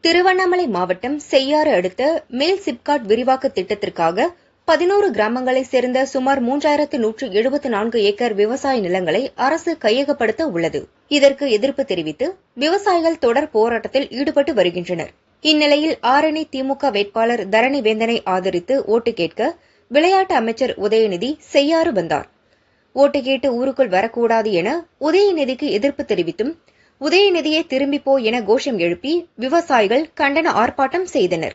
திருவண்ணாமலை மாவட்டம் செய்யாறு அடுத்த மேல் சிப்காட் விரிவாக்க திட்டத்திற்காக பதினோரு கிராமங்களை சேர்ந்த சுமார் மூன்றாயிரத்து நூற்று எழுபத்து நான்கு ஏக்கர் விவசாய நிலங்களை அரசு கையகப்படுத்த உள்ளது. இதற்கு எதிர்ப்பு தெரிவித்து விவசாயிகள் தொடர் போராட்டத்தில் ஈடுபட்டு வருகின்றனர். இந்நிலையில் ஆரணி திமுக வேட்பாளர் தரணி வேந்தனை ஆதரித்து ஓட்டு கேட்க விளையாட்டு அமைச்சர் உதயநிதி செய்யாறு வந்தார். ஓட்டு கேட்டு ஊருக்குள் வரக்கூடாது என உதயநிதிக்கு எதிர்ப்பு தெரிவித்தும் உதயநிதியை திரும்பிப்போ என கோஷம் எழுப்பி விவசாயிகள் கண்டன ஆர்ப்பாட்டம் செய்தனர்.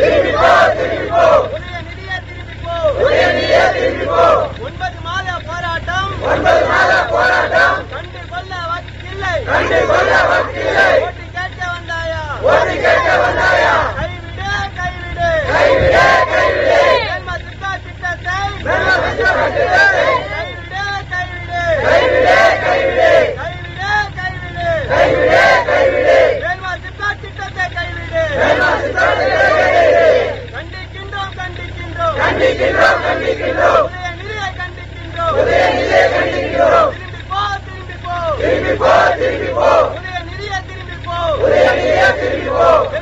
திரும்பி போ திரும்பி போ உரிய நிதியை திரும்பி போ உரிய நிதியை திரும்பி போ திரும்பி போ திரும்பி போ. திரும்பி